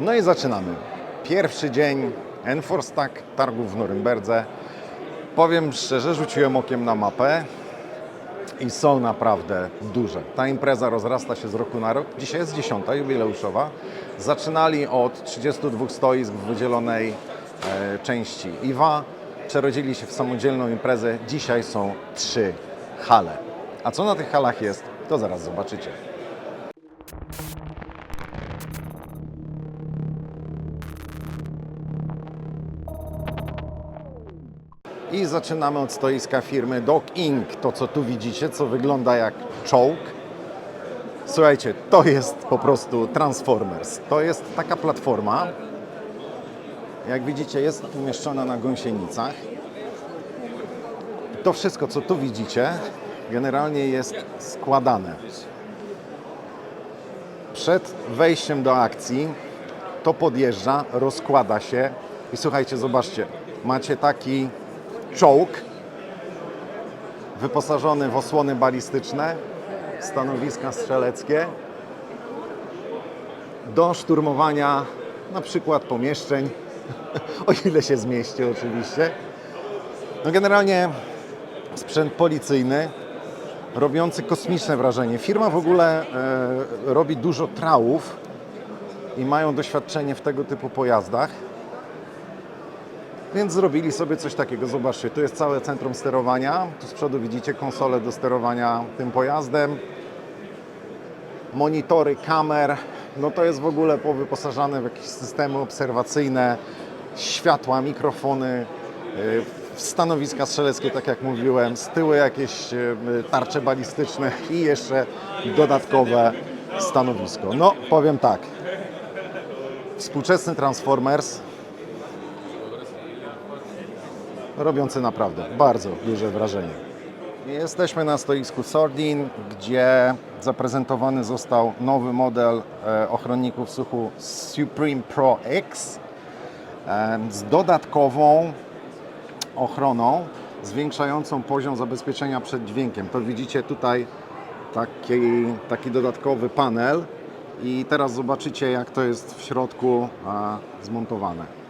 No i zaczynamy. Pierwszy dzień Enforstag targów w Norymberdze. Powiem szczerze, rzuciłem okiem na mapę i są naprawdę duże. Ta impreza rozrasta się z roku na rok. Dzisiaj jest dziesiąta, jubileuszowa. Zaczynali od 32 stoisk w wydzielonej e, części IWA. Przerodzili się w samodzielną imprezę. Dzisiaj są trzy hale. A co na tych halach jest, to zaraz zobaczycie. I zaczynamy od stoiska firmy Dog Inc. To, co tu widzicie, co wygląda jak czołg. Słuchajcie, to jest po prostu Transformers. To jest taka platforma, jak widzicie, jest umieszczona na gąsienicach. To wszystko, co tu widzicie, generalnie jest składane. Przed wejściem do akcji to podjeżdża, rozkłada się i słuchajcie, zobaczcie, macie taki czołg wyposażony w osłony balistyczne, stanowiska strzeleckie do szturmowania na przykład pomieszczeń, o ile się zmieści oczywiście. No generalnie sprzęt policyjny robiący kosmiczne wrażenie. Firma w ogóle e, robi dużo trałów i mają doświadczenie w tego typu pojazdach. Więc zrobili sobie coś takiego. Zobaczcie, tu jest całe centrum sterowania. Tu z przodu widzicie konsolę do sterowania tym pojazdem. Monitory kamer. No to jest w ogóle powyposażane w jakieś systemy obserwacyjne, światła, mikrofony, yy, stanowiska strzeleckie, tak jak mówiłem, z tyłu jakieś yy, tarcze balistyczne i jeszcze dodatkowe stanowisko. No, powiem tak. Współczesny Transformers robiący naprawdę bardzo duże wrażenie. Jesteśmy na stoisku Sordin, gdzie zaprezentowany został nowy model e, ochronników słuchu Supreme Pro X e, z dodatkową ochroną zwiększającą poziom zabezpieczenia przed dźwiękiem. To widzicie tutaj taki, taki dodatkowy panel i teraz zobaczycie jak to jest w środku zmontowane.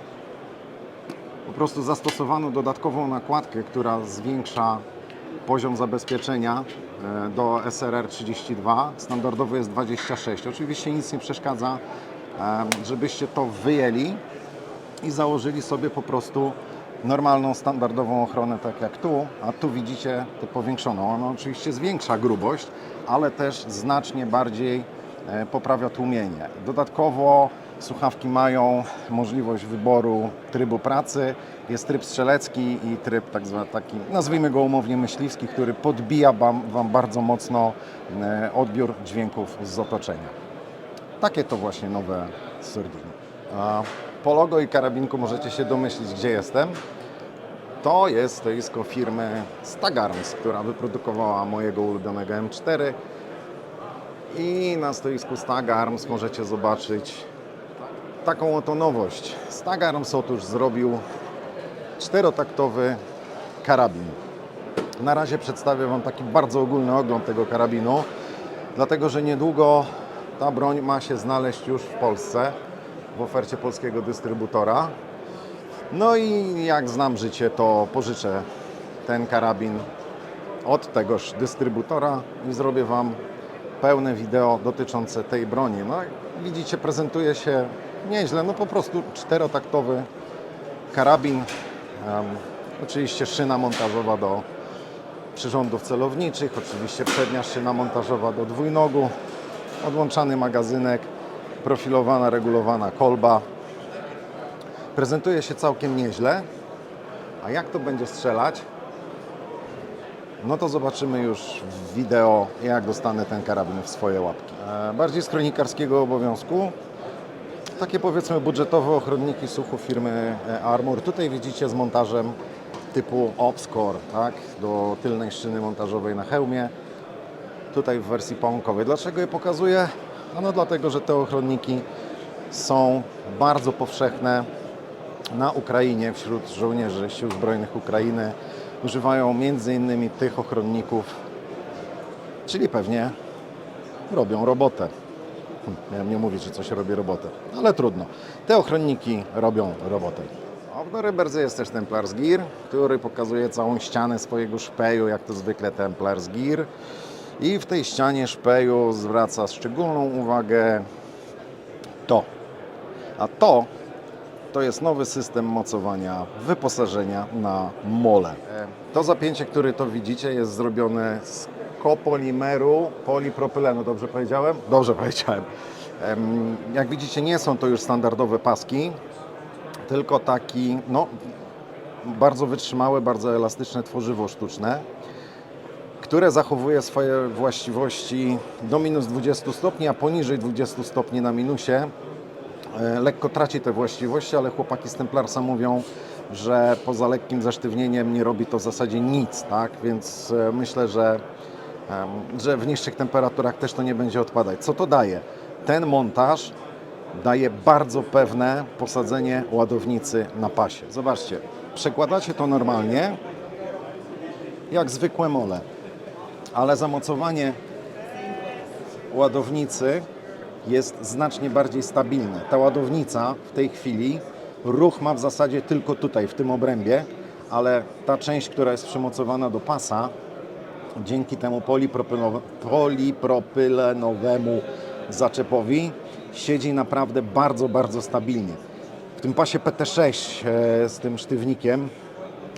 Po prostu zastosowano dodatkową nakładkę, która zwiększa poziom zabezpieczenia e, do SRR 32. Standardowy jest 26. Oczywiście nic nie przeszkadza, żebyście to wyjęli i założyli sobie po prostu normalną, standardową ochronę, tak jak tu, a tu widzicie tę powiększoną. Ona oczywiście zwiększa grubość, ale też znacznie bardziej e, poprawia tłumienie. Dodatkowo słuchawki mają możliwość wyboru trybu pracy. Jest tryb strzelecki i tryb tak zwany taki, nazwijmy go umownie myśliwski, który podbija Wam, wam bardzo mocno e, odbiór dźwięków z otoczenia. Takie to właśnie nowe Sordino. A Po logo i karabinku możecie się domyślić, gdzie jestem. To jest stoisko firmy Stagarms, która wyprodukowała mojego ulubionego M4. I na stoisku Stagarms możecie zobaczyć taką oto nowość. Stagarms otóż zrobił czterotaktowy karabin. Na razie przedstawię Wam taki bardzo ogólny ogląd tego karabinu, dlatego że niedługo ta broń ma się znaleźć już w Polsce w ofercie polskiego dystrybutora. No i jak znam życie, to pożyczę ten karabin od tegoż dystrybutora i zrobię Wam pełne wideo dotyczące tej broni. No widzicie, prezentuje się nieźle, no po prostu czterotaktowy karabin. Em, oczywiście szyna montażowa do przyrządów celowniczych, oczywiście przednia szyna montażowa do dwójnogu, odłączany magazynek, profilowana, regulowana kolba. Prezentuje się całkiem nieźle, a jak to będzie strzelać, no to zobaczymy już w wideo, jak dostanę ten karabin w swoje łapki. E, Bardziej z kronikarskiego obowiązku. Takie powiedzmy budżetowe ochronniki słuchu firmy e, Armor. Tutaj widzicie z montażem typu Obscore, tak, do tylnej szyny montażowej na hełmie. Tutaj w wersji pałąkowej. Dlaczego je pokazuję? No dlatego, że te ochronniki są bardzo powszechne na Ukrainie wśród żołnierzy Sił Zbrojnych Ukrainy. Używają między innymi tych ochronników, czyli pewnie robią robotę. Miałem nie mówić, że coś robi robotę, ale trudno. Te ochronniki robią robotę. A w Noryberdze jest też Templars Gear, który pokazuje całą ścianę swojego szpeju, jak to zwykle Templars Gear. I w tej ścianie szpeju zwraca szczególną uwagę to. A to to jest nowy system mocowania wyposażenia na mole. E, To zapięcie, które to widzicie, jest zrobione z kopolimeru polipropylenu. Dobrze powiedziałem? Dobrze powiedziałem. Em, Jak widzicie, nie są to już standardowe paski, tylko taki, no, bardzo wytrzymałe, bardzo elastyczne tworzywo sztuczne, które zachowuje swoje właściwości do minus 20 stopni, a poniżej 20 stopni na minusie e, lekko traci te właściwości, ale chłopaki z Templarsa mówią, że poza lekkim zasztywnieniem nie robi to w zasadzie nic, tak? Więc e, myślę, że, że w niższych temperaturach też to nie będzie odpadać. Co to daje? Ten montaż daje bardzo pewne posadzenie ładownicy na pasie. Zobaczcie, przekładacie to normalnie, jak zwykłe mole, ale zamocowanie ładownicy jest znacznie bardziej stabilne. Ta ładownica w tej chwili ruch ma w zasadzie tylko tutaj, w tym obrębie, ale ta część, która jest przymocowana do pasa, dzięki temu polipropylenowemu zaczepowi siedzi naprawdę bardzo, bardzo stabilnie. W tym pasie PT6 e, z tym sztywnikiem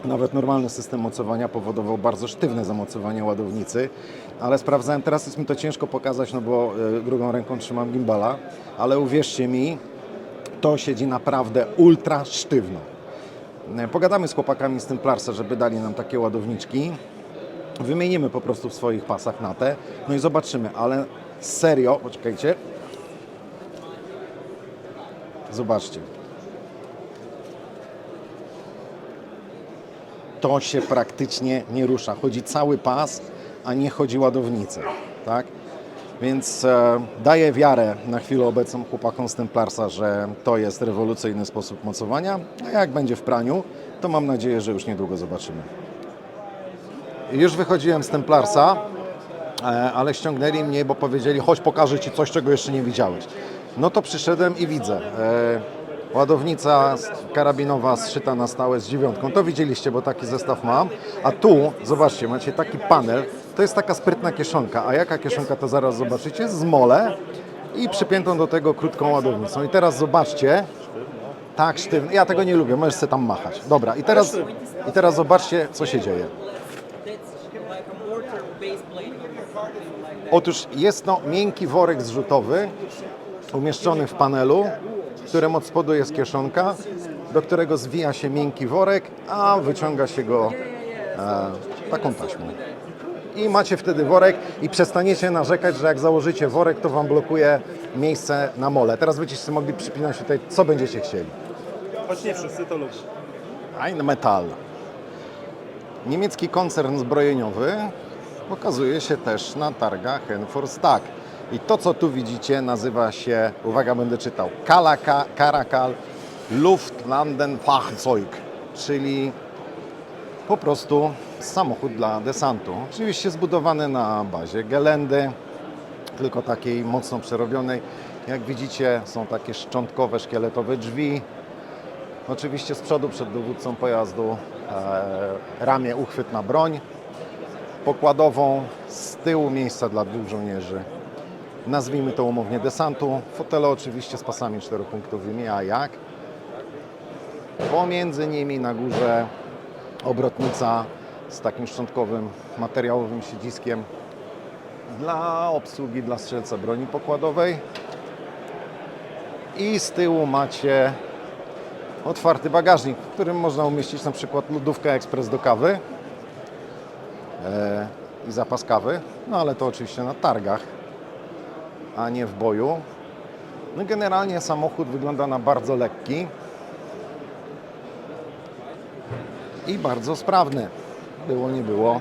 nawet normalny system mocowania powodował bardzo sztywne zamocowanie ładownicy, ale sprawdzałem, teraz jest mi to ciężko pokazać, no bo e, drugą ręką trzymam gimbala, ale uwierzcie mi, to siedzi naprawdę ultra sztywno. E, Pogadamy z chłopakami z Templarsa, żeby dali nam takie ładowniczki. Wymienimy po prostu w swoich pasach na te, no i zobaczymy, ale serio, poczekajcie. Zobaczcie. to się praktycznie nie rusza. Chodzi cały pas, a nie chodzi ładownica, tak? Więc e, daję wiarę na chwilę obecną chłopakom z Templarsa, że to jest rewolucyjny sposób mocowania, a jak będzie w praniu, to mam nadzieję, że już niedługo zobaczymy. Już wychodziłem z Templarsa, e, ale ściągnęli mnie, bo powiedzieli, chodź pokażę Ci coś, czego jeszcze nie widziałeś. No to przyszedłem i widzę. E, Ładownica karabinowa zszyta na stałe z dziewiątką. To widzieliście, bo taki zestaw mam. A tu, zobaczcie, macie taki panel. To jest taka sprytna kieszonka. A jaka kieszonka, to zaraz zobaczycie. Z mole i przypiętą do tego krótką ładownicą. I teraz zobaczcie. Tak, sztywny. Ja tego nie lubię, możesz sobie tam machać. Dobra, i teraz, i teraz zobaczcie, co się dzieje. Otóż jest to miękki worek zrzutowy umieszczony w panelu, w którym od spodu jest kieszonka, do którego zwija się miękki worek, a wyciąga się go e, taką taśmą. I macie wtedy worek i przestaniecie narzekać, że jak założycie worek, to Wam blokuje miejsce na mole. Teraz będziecie sobie mogli przypinać tutaj, co będziecie chcieli. Choć nie wszyscy to lubią. Ein Metall. Niemiecki koncern zbrojeniowy pokazuje się też na targach Enforstag. I to, co tu widzicie, nazywa się, uwaga, będę czytał, Kalaka, Karakal Luftlandenfahrzeug, czyli po prostu samochód dla desantu. Oczywiście zbudowany na bazie Gelendy, tylko takiej mocno przerobionej. Jak widzicie, są takie szczątkowe, szkieletowe drzwi, Oczywiście z przodu przed dowódcą pojazdu e, ramię uchwyt na broń pokładową, z tyłu miejsca dla dwóch żołnierzy. Nazwijmy to umownie desantu. Fotele oczywiście z pasami czteropunktowymi, a jak? Pomiędzy nimi na górze obrotnica z takim szczątkowym materiałowym siedziskiem dla obsługi, dla strzelca broni pokładowej. I z tyłu macie otwarty bagażnik, w którym można umieścić na przykład lodówkę ekspres do kawy i zapas kawy, no ale to oczywiście na targach, a nie w boju. No generalnie samochód wygląda na bardzo lekki i bardzo sprawny. Było nie było.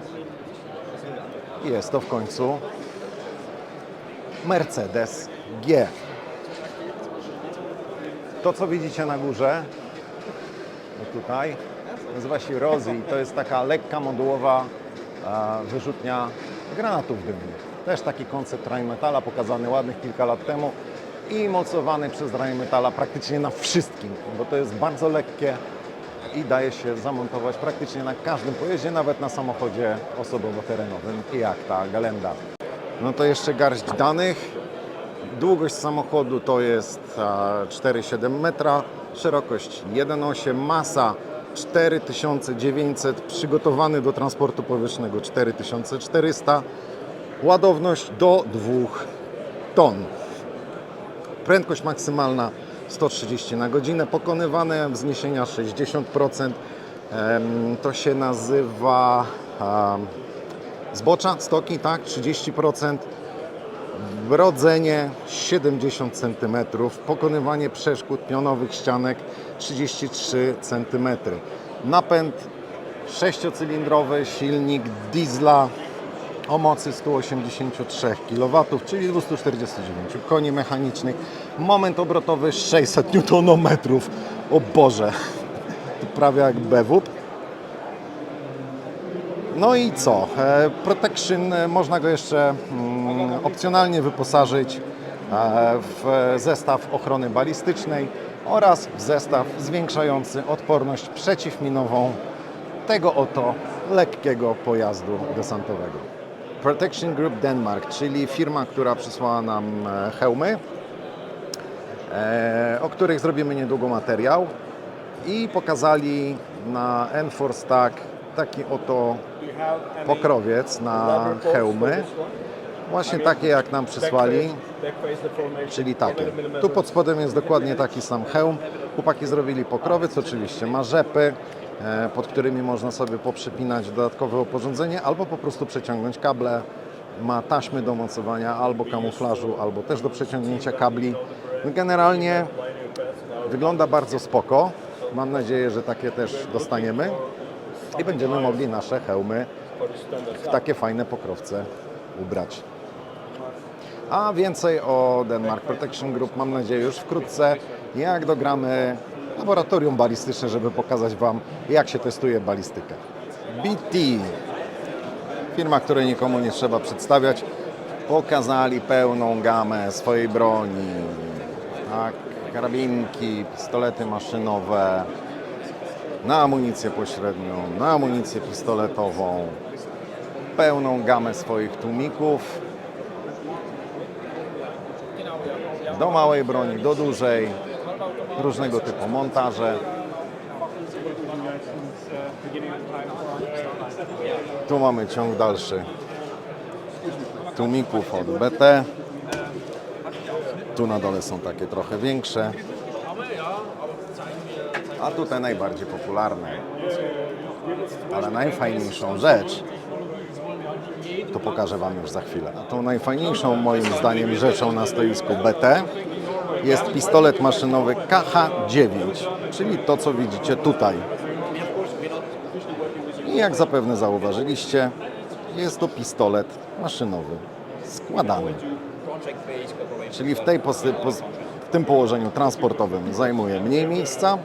Jest to w końcu Mercedes G. To, co widzicie na górze, no tutaj, nazywa się Rozi. To jest taka lekka modułowa e, wyrzutnia granatów dymnych. Też taki koncept Rheinmetalla pokazany ładnych kilka lat temu. i mocowany przez ramię metala praktycznie na wszystkim, bo to jest bardzo lekkie i daje się zamontować praktycznie na każdym pojeździe, nawet na samochodzie osobowo-terenowym, jak ta Galenda. No to jeszcze garść danych. Długość samochodu to jest e, 4,7 metra, szerokość 1,8, masa 4900, przygotowany do transportu powietrznego 4400, ładowność do 2 ton. Prędkość maksymalna 130 na godzinę, pokonywane wzniesienia 60%. Em, To się nazywa zbocza, stoki, tak, 30%. Wrodzenie 70 cm, pokonywanie przeszkód pionowych ścianek 33 cm. Napęd sześciocylindrowy, silnik diesla o mocy 183 kW, czyli 249 koni mechanicznych. Moment obrotowy 600 Nm. O Boże, to prawie jak BWP. No i co? E, Protection e, można go jeszcze mm, opcjonalnie wyposażyć e, w zestaw ochrony balistycznej oraz w zestaw zwiększający odporność przeciwminową tego oto lekkiego pojazdu desantowego. Protection Group Denmark, czyli firma, która przysłała nam hełmy, o których zrobimy niedługo materiał i pokazali na Enforce Tag taki oto pokrowiec na hełmy. Właśnie takie jak nam przysłali, czyli takie. Tu pod spodem jest dokładnie taki sam hełm. Chłopaki zrobili pokrowiec, oczywiście ma rzepy, e, pod którymi można sobie poprzypinać dodatkowe oporządzenie albo po prostu przeciągnąć kable. Ma taśmy do mocowania albo kamuflażu, albo też do przeciągnięcia kabli. Generalnie wygląda bardzo spoko. Mam nadzieję, że takie też dostaniemy i będziemy mogli nasze hełmy w takie fajne pokrowce ubrać. A więcej o Denmark Protection Group mam nadzieję już wkrótce, jak dogramy laboratorium balistyczne, żeby pokazać Wam, jak się testuje balistykę. BT, firma, której nikomu nie trzeba przedstawiać, pokazali pełną gamę swojej broni. Tak, karabinki, pistolety maszynowe, na amunicję pośrednią, na amunicję pistoletową, pełną gamę swoich tłumików, do małej broni, do dużej, różnego typu montaże. Tu mamy ciąg dalszy tłumików od BT. Tu na dole są takie trochę większe. A tutaj najbardziej popularne. Ale najfajniejszą rzecz to pokażę Wam już za chwilę. A tą najfajniejszą moim zdaniem rzeczą na stoisku BT jest pistolet maszynowy KH-9, czyli to co widzicie tutaj. I jak zapewne zauważyliście, jest to pistolet maszynowy składany. Czyli w, tej w tym położeniu transportowym zajmuje mniej miejsca,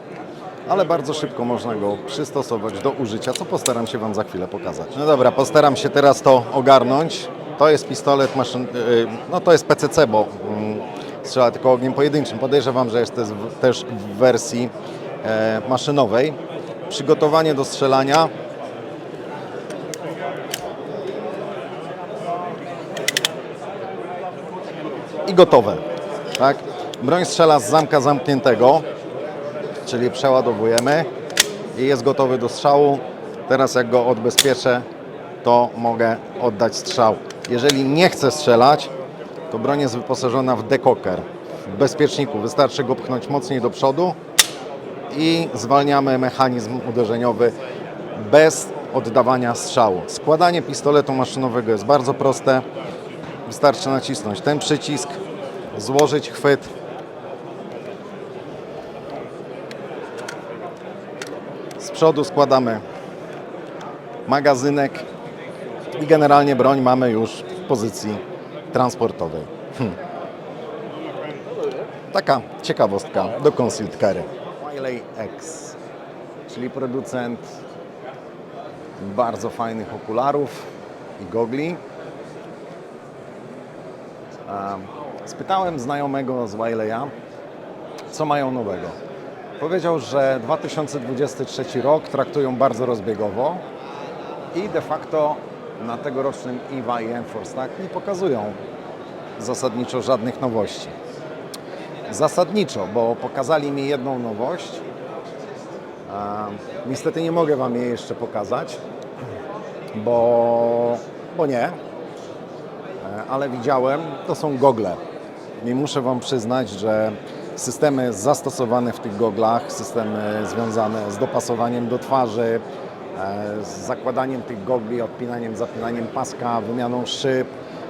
ale bardzo szybko można go przystosować do użycia, co postaram się Wam za chwilę pokazać. No dobra, postaram się teraz to ogarnąć. To jest pistolet maszyn... yy, no to jest PCC, bo mm, strzela tylko ogniem pojedynczym. Podejrzewam, że jest też w wersji e, maszynowej. Przygotowanie do strzelania. I gotowe. Tak? Broń strzela z zamka zamkniętego czyli przeładowujemy i jest gotowy do strzału. Teraz jak go odbezpieczę, to mogę oddać strzał. Jeżeli nie chcę strzelać, to broń jest wyposażona w dekoker. W bezpieczniku wystarczy go pchnąć mocniej do przodu i zwalniamy mechanizm uderzeniowy bez oddawania strzału. Składanie pistoletu maszynowego jest bardzo proste. Wystarczy nacisnąć ten przycisk, złożyć chwyt przodu składamy magazynek i generalnie broń mamy już w pozycji transportowej. Hm. Taka ciekawostka do Concealed Carry. Wiley X, czyli producent bardzo fajnych okularów i gogli. Em, Spytałem znajomego z Wileya, co mają nowego. Powiedział, że 2023 rok traktują bardzo rozbiegowo i de facto na tegorocznym EVA i Enforce tak nie pokazują zasadniczo żadnych nowości. Zasadniczo, bo pokazali mi jedną nowość. A, niestety nie mogę Wam jej jeszcze pokazać, bo, bo nie. E, Ale widziałem, to są gogle. I muszę Wam przyznać, że systemy zastosowane w tych goglach, systemy związane z dopasowaniem do twarzy, e, z zakładaniem tych gogli, odpinaniem, zapinaniem paska, wymianą szyb,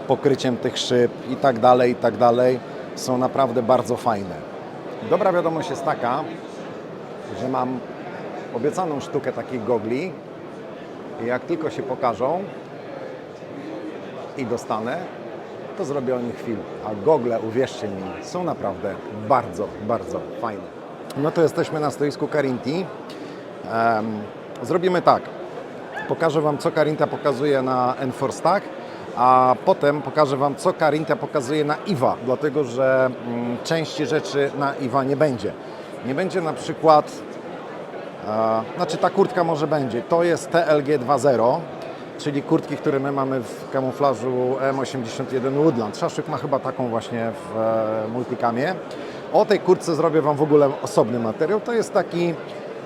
pokryciem tych szyb i tak dalej, i tak dalej, są naprawdę bardzo fajne. Dobra wiadomość jest taka, że mam obiecaną sztukę takich gogli i jak tylko się pokażą i dostanę, to zrobię o nich film. A gogle, uwierzcie mi, są naprawdę bardzo, bardzo fajne. No to jesteśmy na stoisku Carinti. Zrobimy tak. Pokażę Wam, co Carinta pokazuje na Enforce Tag, a potem pokażę Wam, co Carinta pokazuje na IWA, dlatego że mm, części rzeczy na IWA nie będzie. Nie będzie na przykład E, Znaczy ta kurtka może będzie. To jest TLG 2.0, czyli kurtki, które my mamy w kamuflażu M81 Woodland. Szaszczyk ma chyba taką właśnie w e, multicamie. O tej kurtce zrobię Wam w ogóle osobny materiał. To jest taki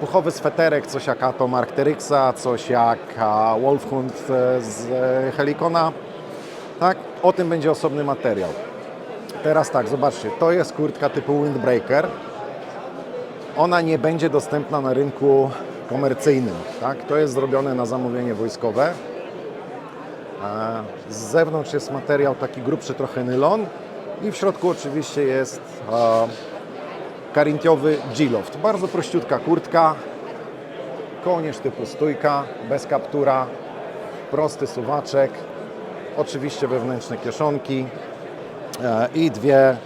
puchowy sweterek, coś jak Atom Arcteryxa, coś jak a, Wolfhund e, z e, Helikona. Tak? O tym będzie osobny materiał. Teraz tak, zobaczcie, to jest kurtka typu Windbreaker ona nie będzie dostępna na rynku komercyjnym. Tak? To jest zrobione na zamówienie wojskowe. Z zewnątrz jest materiał taki grubszy trochę nylon i w środku oczywiście jest karintiowy G-Loft. Bardzo prościutka kurtka, kołnierz typu stójka, bez kaptura, prosty suwaczek, oczywiście wewnętrzne kieszonki e, i dwie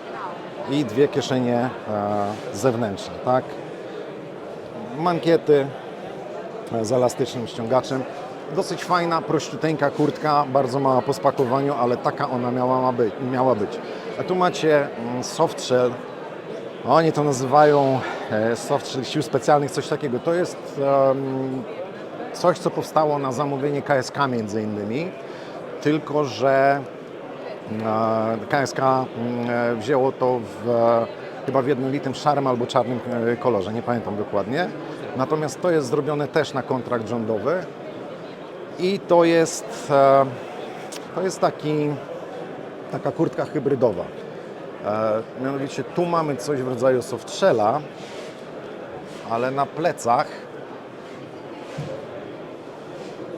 i dwie kieszenie e, zewnętrzne, tak? Mankiety z elastycznym ściągaczem. Dosyć fajna, prościuteńka kurtka, bardzo mała po spakowaniu, ale taka ona miała, być, miała być. A tu macie mm, soft shell. Oni to nazywają e, soft shell sił specjalnych, coś takiego. To jest em, coś, co powstało na zamówienie KSK między innymi, tylko że E, KSK mm, wzięło to w, chyba w jednolitym szarym albo czarnym e, kolorze, nie pamiętam dokładnie. Natomiast to jest zrobione też na kontrakt rządowy i to jest, e, to jest taki, taka kurtka hybrydowa. E, Mianowicie tu mamy coś w rodzaju softshella, ale na plecach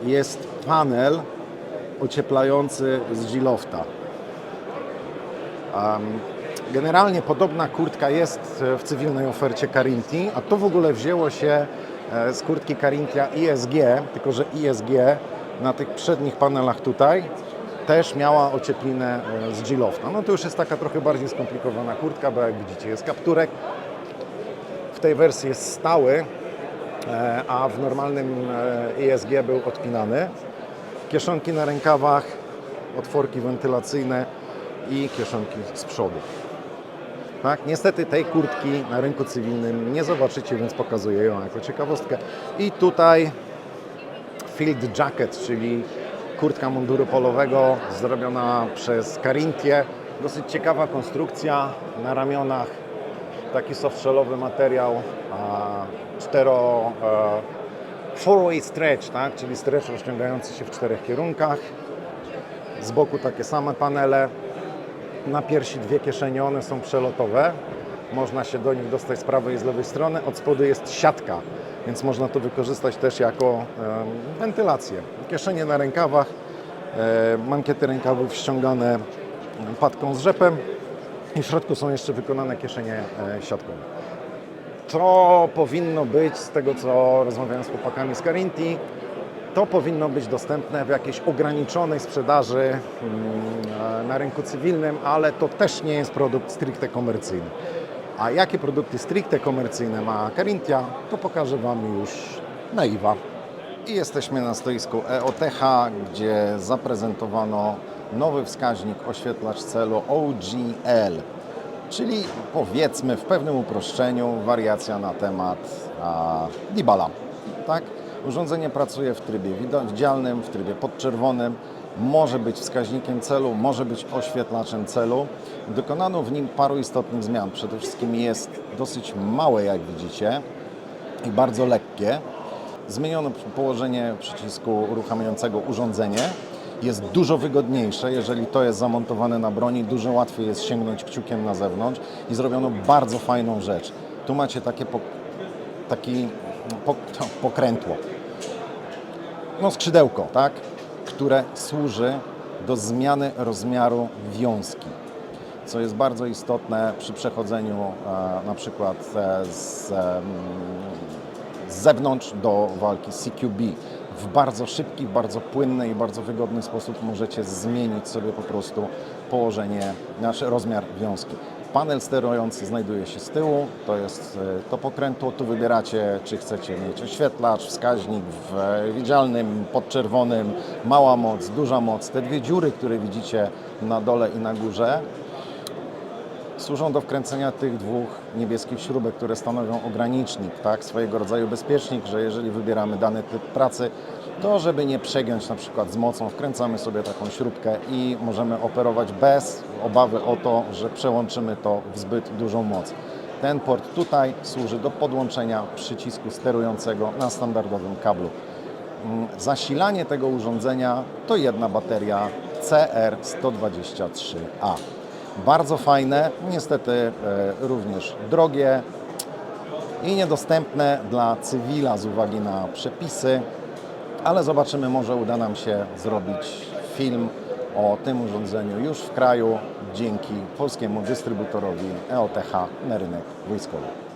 jest panel ocieplający z Gilofta. Generalnie podobna kurtka jest w cywilnej ofercie Carinti, a to w ogóle wzięło się z kurtki Carintia ISG, tylko że ISG na tych przednich panelach tutaj też miała ocieplinę e, z Gilofta. No to już jest taka trochę bardziej skomplikowana kurtka, bo jak widzicie jest kapturek. W tej wersji jest stały, e, a w normalnym e, ISG był odpinany. Kieszonki na rękawach, otworki wentylacyjne i kieszonki z przodu. Tak? Niestety tej kurtki na rynku cywilnym nie zobaczycie, więc pokazuję ją jako ciekawostkę. I tutaj Field Jacket, czyli kurtka munduru polowego zrobiona przez Carintię. Dosyć ciekawa konstrukcja na ramionach, taki softshellowy materiał, cztero e, four-way stretch, tak? czyli stretch rozciągający się w czterech kierunkach. Z boku takie same panele. Na piersi dwie kieszenie, one są przelotowe. Można się do nich dostać z prawej i z lewej strony. Od spodu jest siatka, więc można to wykorzystać też jako wentylację. Kieszenie na rękawach, e, mankiety rękawów ściągane patką z rzepem i w środku są jeszcze wykonane kieszenie e, siatkowe. To powinno być, z tego co rozmawiałem z chłopakami z Carinti, to powinno być dostępne w jakiejś ograniczonej sprzedaży mm, na rynku cywilnym, ale to też nie jest produkt stricte komercyjny. A jakie produkty stricte komercyjne ma Carintia, to pokażę Wam już na IWA. I jesteśmy na stoisku EOTH, gdzie zaprezentowano nowy wskaźnik oświetlacz celu OGL, czyli powiedzmy w pewnym uproszczeniu wariacja na temat a, Dibala. Tak? Urządzenie pracuje w trybie widzialnym, w trybie podczerwonym, może być wskaźnikiem celu, może być oświetlaczem celu. Dokonano w nim paru istotnych zmian. Przede wszystkim jest dosyć małe, jak widzicie, i bardzo lekkie. Zmieniono położenie przycisku uruchamiającego urządzenie. Jest dużo wygodniejsze, jeżeli to jest zamontowane na broni, dużo łatwiej jest sięgnąć kciukiem na zewnątrz i zrobiono bardzo fajną rzecz. Tu macie takie taki pokrętło, no skrzydełko, tak, które służy do zmiany rozmiaru wiązki co jest bardzo istotne przy przechodzeniu e, na przykład e, z, em, z zewnątrz do walki CQB. W bardzo szybki, bardzo płynny i bardzo wygodny sposób możecie zmienić sobie po prostu położenie, nasz rozmiar wiązki. Panel sterujący znajduje się z tyłu, to jest e, to pokrętło. Tu wybieracie, czy chcecie mieć oświetlacz, wskaźnik w e, widzialnym, podczerwonym, mała moc, duża moc. Te dwie dziury, które widzicie na dole i na górze, służą do wkręcenia tych dwóch niebieskich śrubek, które stanowią ogranicznik, tak, swojego rodzaju bezpiecznik, że jeżeli wybieramy dany typ pracy, to żeby nie przegiąć na przykład z mocą, wkręcamy sobie taką śrubkę i możemy operować bez obawy o to, że przełączymy to w zbyt dużą moc. Ten port tutaj służy do podłączenia przycisku sterującego na standardowym kablu. Mm, Zasilanie tego urządzenia to jedna bateria CR123A. Bardzo fajne, niestety e, również drogie i niedostępne dla cywila z uwagi na przepisy, ale zobaczymy, może uda nam się zrobić film o tym urządzeniu już w kraju dzięki polskiemu dystrybutorowi EOTH na rynek wojskowy.